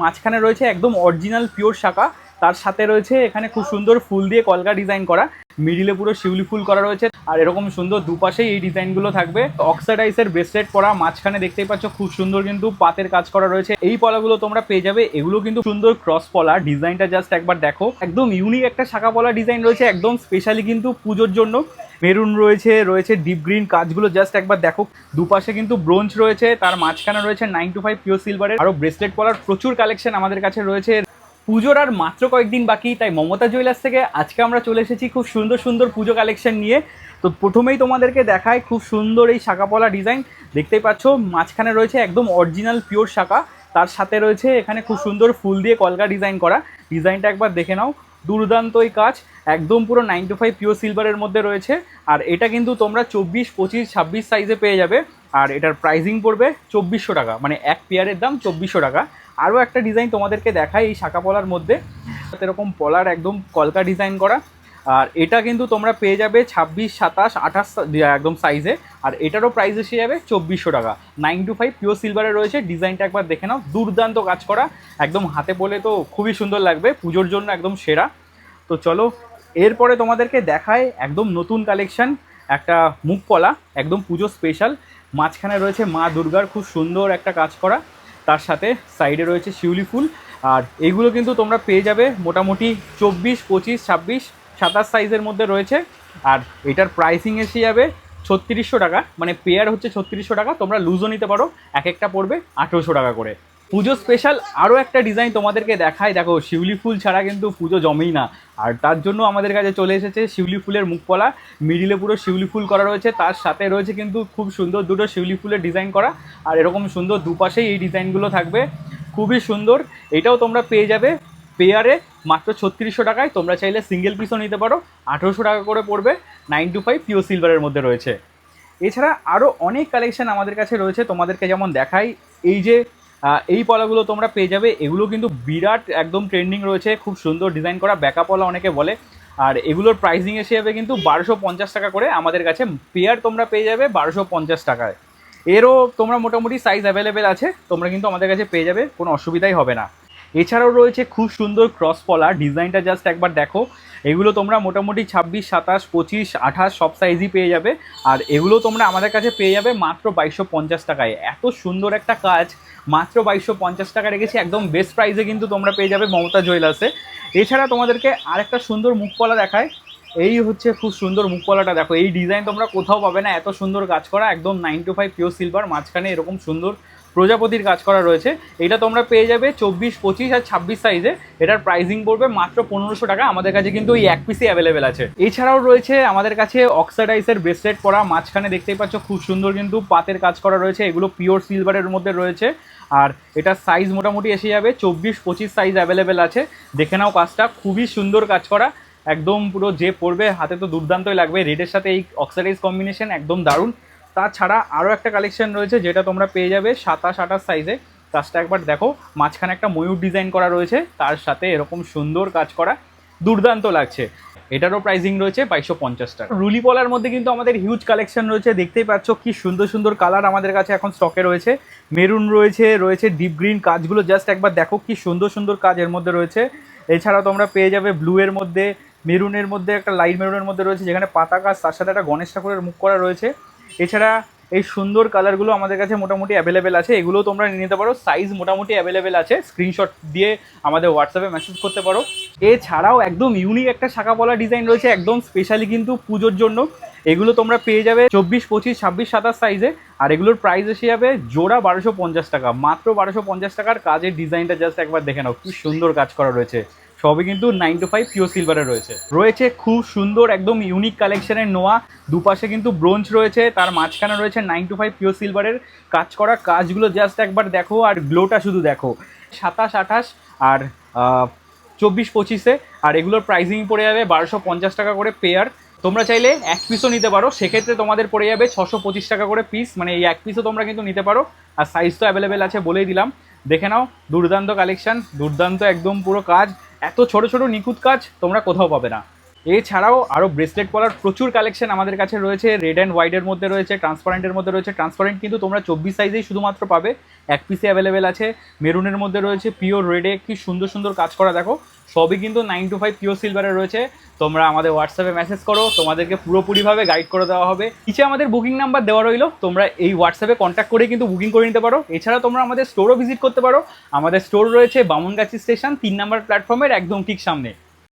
মাঝখানে রয়েছে একদম অরিজিনাল পিওর শাখা। তার সাথে রয়েছে এখানে খুব সুন্দর ফুল দিয়ে কলকা ডিজাইন করা। মিডিলে পুরো শিউলি ফুল করা রয়েছে আর এরকম সুন্দর দুপাশেই এই ডিজাইনগুলো থাকবে। অক্সাডাইসের ব্রেসলেট পরা মাঝখানে দেখতেই পাচ্ছ খুব সুন্দর কিন্তু পাতের কাজ করা রয়েছে। এই পলাগুলো তোমরা পেয়ে যাবে। এগুলো কিন্তু সুন্দর ক্রস পলা। ডিজাইনটা জাস্ট একবার দেখো। একদম ইউনিক একটা শাখা পলা ডিজাইন রয়েছে, একদম স্পেশালি কিন্তু পুজোর জন্য। মেরুন রয়েছে রয়েছে ডিপ গ্রিন কাজগুলো জাস্ট একবার দেখো। দুপাশে কিন্তু ব্রোঞ্জ রয়েছে, তার মাঝখানে রয়েছে নাইন টু ফাইভ পিওর সিলভারের আরও ব্রেসলেট পলার প্রচুর কালেকশন আমাদের কাছে রয়েছে। পুজোর আর মাত্র কয়েকদিন বাকি, তাই মমতা জুয়েলার্স থেকে আজকে আমরা চলে এসেছি খুব সুন্দর সুন্দর পুজো কালেকশন নিয়ে। তো প্রথমেই তোমাদেরকে দেখায় খুব সুন্দর এই শাখাপলা ডিজাইন দেখতেই পাচ্ছ, মাঝখানে রয়েছে একদম অরিজিনাল পিওর শাখা। তার সাথে রয়েছে এখানে খুব সুন্দর ফুল দিয়ে কলকা ডিজাইন করা। ডিজাইনটা একবার দেখে নাও, দুর্দান্ত এই কাজ। একদম পুরো নাইন টু ফাইভ পিওর সিলভারের মধ্যে রয়েছে। আর এটা কিন্তু তোমরা চব্বিশ, পঁচিশ, ছাব্বিশ সাইজে পেয়ে যাবে। আর এটার প্রাইজিং পড়বে চব্বিশশো টাকা মানে এক পেয়ারের দাম চব্বিশশো টাকা। আরও একটা ডিজাইন তোমাদেরকে দেখাই এই শাখা পলার মধ্যে। এরকম পলার একদম কলকা ডিজাইন করা। আর এটা কিন্তু তোমরা পেয়ে যাবে ছাব্বিশ, সাতাশ, আঠাশ একদম সাইজে আর এটারও প্রাইস এসে যাবে চব্বিশশো টাকা। নাইন টু ফাইভ পিওর সিলভারে রয়েছে। ডিজাইনটা একবার দেখে নাও। দুর্দান্ত কাজ করা। একদম হাতে বলে তো খুবই সুন্দর লাগবে। পুজোর জন্য একদম সেরা। তো চলো, এরপরে তোমাদেরকে দেখায় একদম নতুন কালেকশন একটা মুখ পলা, একদম পুজো স্পেশাল মাঝখানে রয়েছে মা দুর্গার খুব সুন্দর একটা কাজ করা। তার সাথে সাইডে রয়েছে শিউলি ফুল। আর এইগুলো কিন্তু তোমরা পেয়ে যাবে মোটামুটি চব্বিশ, পঁচিশ, ছাব্বিশ, সাতাশ সাইজের মধ্যে রয়েছে। আর এটার প্রাইসিং এসে যাবে ছত্রিশশো টাকা। মানে পেয়ার হচ্ছে ছত্রিশশো টাকা, তোমরা লুজও নিতে পারো। এক একটা পড়বে আঠেরোশো টাকা করে। পুজো স্পেশাল আরও একটা ডিজাইন তোমাদেরকে দেখায় দেখো, শিউলি ফুল ছাড়া কিন্তু পুজো জমেই না। আর তার জন্য আমাদের কাছে চলে এসেছে শিউলি ফুলের মুখপলা মিডিলে পুরো শিউলি ফুল করা রয়েছে। তার সাথে রয়েছে কিন্তু খুব সুন্দর দুটো শিউলি ফুলের ডিজাইন করা। আর এরকম সুন্দর দুপাশেই এই ডিজাইনগুলো থাকবে। খুবই সুন্দর। এটাও তোমরা পেয়ে যাবে। পেয়ারে মাত্র ছত্রিশশো টাকায়। তোমরা চাইলে সিঙ্গেল পিসও নিতে পারো। আঠেরোশো টাকা করে পড়বে। নাইন টু ফাইভ পিও সিলভারের মধ্যে রয়েছে। এছাড়া আরও অনেক কালেকশন আমাদের কাছে রয়েছে। তোমাদেরকে যেমন দেখাই, এই যে এই পলাগুলো তোমরা পেয়ে যাবে। এগুলো কিন্তু বিরাট একদম ট্রেন্ডিং রয়েছে, খুব সুন্দর ডিজাইন করা ব্যাকা পলা অনেকে বলে। আর এগুলোর প্রাইসিং এসে যাবে কিন্তু বারোশো পঞ্চাশ টাকা করে আমাদের কাছে পেয়ার তোমরা পেয়ে যাবে বারোশো পঞ্চাশ টাকায়। এরও তোমরা মোটামুটি সাইজ অ্যাভেলেবেল আছে, তোমরা কিন্তু আমাদের কাছে পেয়ে যাবে, কোনো অসুবিধাই হবে না। এছাড়াও রয়েছে খুব সুন্দর ক্রস পলা ডিজাইনটা জাস্ট একবার দেখো। এগুলো তোমরা মোটামুটি ছাব্বিশ, সাতাশ, পঁচিশ, আঠাশ সব সাইজই পেয়ে যাবে। আর এগুলো তোমরা আমাদের কাছে পেয়ে যাবে মাত্র বাইশশো পঞ্চাশ টাকায়। এত সুন্দর একটা কাজ, মাত্র বাইশশো পঞ্চাশ টাকা রেখেছি। একদম বেস্ট প্রাইসে কিন্তু তোমরা পেয়ে যাবে মমতা জুয়েলার্সে এছাড়া তোমাদেরকে আরেকটা সুন্দর মুখপলা দেখায় এই হচ্ছে খুব সুন্দর মুখপলাটা। দেখো, এই ডিজাইন তোমরা কোথাও পাবে না। এত সুন্দর কাজ করা, একদম nine two five pure silver মাঝখানে এরকম সুন্দর প্রজাপতির কাজ করা রয়েছে। এটা তোমরা পেয়ে যাবে চব্বিশ, পঁচিশ আর ছাব্বিশ সাইজে এটার প্রাইসিং পড়বে মাত্র পনেরোশো টাকা। আমাদের কাছে কিন্তু এই এক পিসই অ্যাভেলেবেল আছে। এছাড়াও রয়েছে আমাদের কাছে অক্সাডাইসের ব্রেসলেট পরা। মাঝখানে দেখতেই পাচ্ছ খুব সুন্দর কিন্তু পাতের কাজ করা রয়েছে। এগুলো পিওর সিলভারের মধ্যে রয়েছে। আর এটার সাইজ মোটামুটি এসে যাবে চব্বিশ, পঁচিশ সাইজ অ্যাভেলেবেল আছে। দেখে নাও কাজটা। খুবই সুন্দর কাজ করা। একদম পুরো যে পড়বে হাতে তো দুর্দান্তই লাগবে। রেডের সাথে এই অক্সাডাইজ কম্বিনেশন একদম দারুণ। তাছাড়া আরও একটা কালেকশন রয়েছে, যেটা তোমরা পেয়ে যাবে সাতাশ আঠাশ সাইজে কাজটা একবার দেখো, মাঝখানে একটা ময়ূর ডিজাইন করা রয়েছে, তার সাথে এরকম সুন্দর কাজ করা দুর্দান্ত লাগছে। এটারও প্রাইসিং রয়েছে বাইশশো পঞ্চাশ টাকা। রুলি পলার মধ্যে কিন্তু আমাদের হিউজ কালেকশন রয়েছে, দেখতেই পাচ্ছ কি সুন্দর সুন্দর কালার আমাদের কাছে এখন স্টকে রয়েছে। মেরুন রয়েছে রয়েছে ডিপ গ্রিন কাজগুলো জাস্ট একবার দেখো কি সুন্দর সুন্দর কাজ এর মধ্যে রয়েছে। এছাড়া তোমরা পেয়ে যাবে ব্লু এর মধ্যে মেরুনের মধ্যে, একটা লাইট মেরুনের মধ্যে রয়েছে, যেখানে পাতা কাজ তার সাথে একটা গণেশ ঠাকুরের মুখ করা রয়েছে। এছাড়া এই সুন্দর কালারগুলো আমাদের কাছে মোটামুটি অ্যাভেলেবেল আছে। এগুলো তোমরা নিয়ে নিতে পারো। সাইজ মোটামুটি অ্যাভেলেবেল আছে। স্ক্রিনশট দিয়ে আমাদের হোয়াটসঅ্যাপে মেসেজ করতে পারো। এছাড়াও একদম ইউনিক একটা শাখা পলা ডিজাইন রয়েছে, একদম স্পেশালি কিন্তু পুজোর জন্য। এগুলো তোমরা পেয়ে যাবে চব্বিশ, পঁচিশ, ছাব্বিশ, সাতাশ সাইজে আর এগুলোর প্রাইস এসে যাবে জোড়া বারোশো পঞ্চাশ টাকা। মাত্র বারোশো পঞ্চাশ টাকার কাজের ডিজাইনটা জাস্ট একবার দেখে নাও। কি সুন্দর কাজ করা রয়েছে। সবই কিন্তু নাইন টু ফাইভ পিওর সিলভারে রয়েছে। রয়েছে খুব সুন্দর, একদম ইউনিক কালেকশনের নোয়া। দুপাশে কিন্তু ব্রোঞ্জ রয়েছে, তার মাঝখানে রয়েছে নাইন টু ফাইভ পিওর সিলভারের কাজ করা কাজগুলো জাস্ট একবার দেখো আর গ্লোটা শুধু দেখো। সাতাশ, আঠাশ আর চব্বিশ, পঁচিশে আর এগুলোর প্রাইসিং পড়ে যাবে বারোশো পঞ্চাশ টাকা করে পেয়ার তোমরা চাইলে এক পিসও নিতে পারো, সেক্ষেত্রে তোমাদের পড়ে যাবে ছশো পঁচিশ টাকা করে পিস মানে এই এক পিসও তোমরা কিন্তু নিতে পারো আর সাইজ তো অ্যাভেলেবেল আছে বলেই দিলাম। দেখে নাও, দুর্দান্ত কালেকশন দুর্দান্ত একদম পুরো কাজ। এত ছোট ছোট নিখুঁত কাজ তোমরা কোথাও পাবে না। এছাড়াও আরও ব্রেসলেট পরার প্রচুর কালেকশন আমাদের কাছে রয়েছে। রেড অ্যান্ড হোয়াইটের মধ্যে রয়েছে ট্রান্সপারেন্টের মধ্যে রয়েছে। ট্রান্সপারেন্ট কিন্তু তোমরা চব্বিশ সাইজেই শুধুমাত্র পাবে। এক পিসে অ্যাভেলেবেল আছে। মেরুনের মধ্যে রয়েছে পিওর রেডে কি সুন্দর সুন্দর কাজ করা, দেখো। সবই কিন্তু নাইন টু ফাইভ পিওর সিলভারে রয়েছে। তোমরা আমাদের হোয়াটসঅ্যাপে মেসেজ করো, তোমাদেরকে পুরোপুরিভাবে গাইড করে দেওয়া হবে। নিচে আমাদের বুকিং নাম্বার দেওয়া রইল, তোমরা এই হোয়াটসঅ্যাপে কন্ট্যাক্ট করে কিন্তু বুকিং করে নিতে পারো। এছাড়া তোমরা আমাদের স্টোরও ভিজিট করতে পারো। আমাদের স্টোর রয়েছে বামনগাছি স্টেশন তিন নাম্বার প্ল্যাটফর্মের একদম ঠিক সামনে।